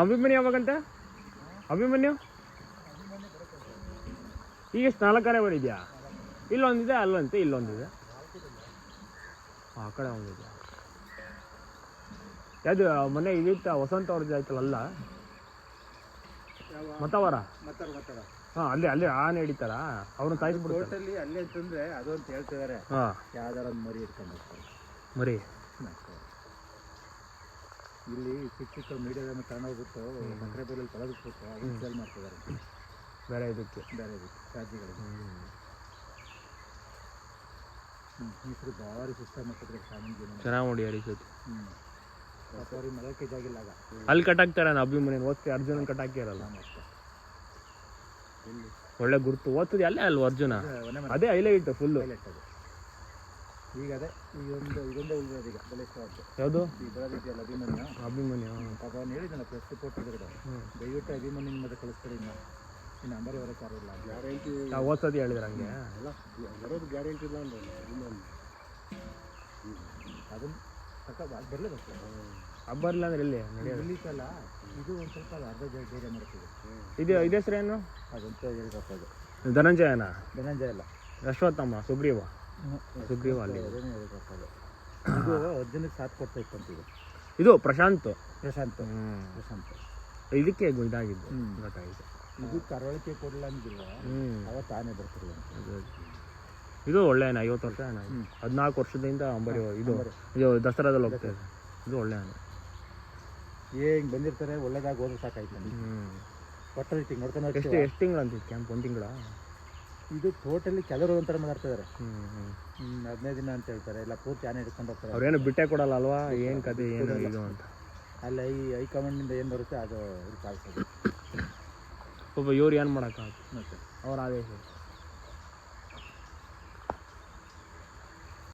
ಅಭಿಮನ್ಯು ಯಾವಾಗಂತ? ಅಭಿಮನ್ಯು? ಈಗ ಎಷ್ಟು ನಾಲ್ಕರೆ ಇಲ್ಲೊಂದಿದೆ ಅಲ್ಲಂತೆ ಇಲ್ಲೊಂದಿದೆ. ಆ ಕಡೆ ಒಂದಿದೆ. ಯಾವುದು ಮೊನ್ನೆ ಇದಿತ್ತ ವಸಂತ ಅವ್ರದ್ದು ಆಯ್ತಲ್ಲ ಅಲ್ಲ? ಮತ್ತವರ? ಹಾ ಅಲ್ಲಿ ಅಲ್ಲಿ ಆನೆ ಹಿಡಿತಾರ? ಅವ್ರನ್ನ ಸಾಯಿಸ್ಬಿಡ್ತಾರೆ ಅಲ್ಲಿ ಅಲ್ಲೇ ಅಂತಂದ್ರೆ ಅದು ಅಂತ ಹೇಳ್ತಿದಾರೆ. ಯಾವ್ದಾರ ಮರಿ ಇಟ್ಕೊಂಡು ಮರಿ? ಇಲ್ಲಿ ಚಿಕ್ಕ ಚಿಕ್ಕ ಮೀಡಿಯಾದನ್ನು ತಗೊಂಡೋಗ್ಬಿಟ್ಟು ಸಕ್ಕರೆ ಬೇಲಲ್ಲಿ ತೊಳೆದ್ಬಿಟ್ಟು ಅದನ್ನ ಸೇಲ್ ಮಾಡ್ತಿದ್ದಾರೆ. ಬೇರೆ ಇದಕ್ಕೆ. ಬೇರೆ ರಾಜ್ಯಗಳಿಗೆ. ಹೆಸರು ಭಾರಿ ಸಿಸ್ಟಮ್ ಜೀವನ ಚೆನ್ನಾಗಿ ನೋಡಿ ಅಡಿಸೋದು ಹ್ಞೂ ಸಾರಿ ಮಲಕ್ಕೆ ಜಾಗಿಲ್ಲ ಆಗ. ಅಲ್ಲಿ ಕಟ್ಟಾಕ್ತಾರೆ ನಾನು ಅಭಿಮಾನಿ ಓದ್ತಿ ಅರ್ಜುನ ಕಟ್ ಹಾಕಿರಲ್ಲ ಒಳ್ಳೆ ಗುರುತು. ಓದ್ತದೆ ಅಲ್ಲೇ ಅಲ್ವ ಅರ್ಜುನ? ಅದೇ ಹೈಲೈಟ್ ಫುಲ್ಲು ಹೈಲೈಟ್ ಅದು. ಈಗ ಅದೇ ಇದೊಂದು ಇದೊಂದೇ ಉಳಿದಿರೋದು ಈಗ ಬೆಲೆ ಇಷ್ಟವಾದ್ದು ಯಾವುದು? ಈ ಬರೋದಿದೆಯಲ್ಲ ಅಭಿಮನ್ಯು. ಅಭಿಮನ್ಯು ಪಾಪ ಅವ್ನು ಹೇಳಿದ್ದಾನೆ ಪ್ರೆಸ್ ರಿಪೋರ್ಟ್ ಇದ್ರೆ ದಯವಿಟ್ಟು ಅಭಿಮನ್ಯು ಮತ್ತೆ ಕಳಿಸ್ತಾರೆ ಇನ್ನು. ಇನ್ನು ನಂಬರ್ ಇವರ ಯಾರು ಇಲ್ಲ ಗ್ಯಾರಂಟಿ ನಾವು ಓದ್ಸತಿ ಹೇಳಿದ್ರೆ ಹಂಗೆ ಅಲ್ಲ ಬರೋದು ಗ್ಯಾರಂಟಿ ಇಲ್ಲ ಅಂದ್ರೆ ಅದನ್ನು ತಕ್ಕ ಬರಲೇಬೇಕು. ಹಬ್ಬ ಬರಲಿಲ್ಲ ಅಂದ್ರೆ ಇಲ್ಲಿ ರಿಲೀಸಲ್ಲ ಇದು ಒಂದು ಸ್ವಲ್ಪ ಅರ್ಧ ಜಾಗ ಬೇರೆ ಮಾಡ್ತೀವಿ. ಇದು ಇದೇ ಹೆಸರೇನು? ಅದಂತ ಹೇಳಿದಪ್ಪ ಅದು. ಧನಂಜಯನ? ಧನಂಜಯ ಅಲ್ಲ. ಅಶ್ವತ್ಥಮ್ಮ ಸುಗ್ರೀವ. ಸುಗ್ರೀವ ಅಲ್ಲಿ ಇದು ಅರ್ಜುನಿಗೆ ಸಾಥ್ ಕೊಡ್ತಾ ಇದು ಇದು ಪ್ರಶಾಂತ್. ಪ್ರಶಾಂತ್. ಹ್ಮ್. ಪ್ರಶಾಂತ್. ಇದಕ್ಕೆ ಇದಾಗಿದ್ದು ಹ್ಮ್. ಇದು ಕರವಳಿಕೆ ಕೊಡಲ್ಲ ಅಂದಿಲ್ಲ. ಬರ್ತಿರಲಿಲ್ಲ ಅದು ಅದು. ಇದು ಒಳ್ಳೆ ಆನೆ ಐವತ್ತು ವರ್ಷ ಆನೆ. ಹದಿನಾಲ್ಕು ವರ್ಷದಿಂದ ಅಂಬರಿ ಇದು. ಇದು ದಸರಾದಲ್ಲಿ ಹೋಗ್ತಾ ಇದೆ. ಇದು ಒಳ್ಳೆ ಹಣ ಏ ಹಿಂಗೆ ಬಂದಿರ್ತಾರೆ ಒಳ್ಳೇದಾಗಿ ಹೋದ್ರೆ ಸಾಕಾಯ್ತು ನನಗೆ ಹ್ಮ್. ತಿಂಗ್ ನೋಡ್ಕೊಂಡು ನೋಡ್ತಾನೆ ಎಷ್ಟು. ಎಷ್ಟು ತಿಂಗಳು ಅಂತಿತ್ತು ಕ್ಯಾಂಪ್ ಒಂದು ತಿಂಗಳ? ಇದು ಟೋಟಲಿ ಕೆಲವರು ಒಂಥರ ಮಾತಾಡ್ತಿದ್ದಾರೆ ಹದಿನೈದು ದಿನ ಅಂತ ಹೇಳ್ತಾರೆ ಇಲ್ಲ ಪೂರ್ತಿ ಆನೆ ಹಿಡ್ಕೊಂಡು ಹೋಗ್ತಾರೆ. ಅವ್ರೇನು ಬಿಟ್ಟೆ ಕೊಡಲ್ಲ ಅಲ್ವಾ ಏನು ಕತೆ ಏನು ಇದು ಅಂತ. ಅಲ್ಲಿ ಐ ಹೈಕಮಾಂಡಿಂದ ಏನು ಬರುತ್ತೆ ಅದು ಪಾಲಿಸೋದು ಒಬ್ಬ ಇವ್ರು ಏನು ಮಾಡೋಕ್ಕಾಗುತ್ತೆ ಮತ್ತೆ ಅವ್ರ ಆದೇಶ.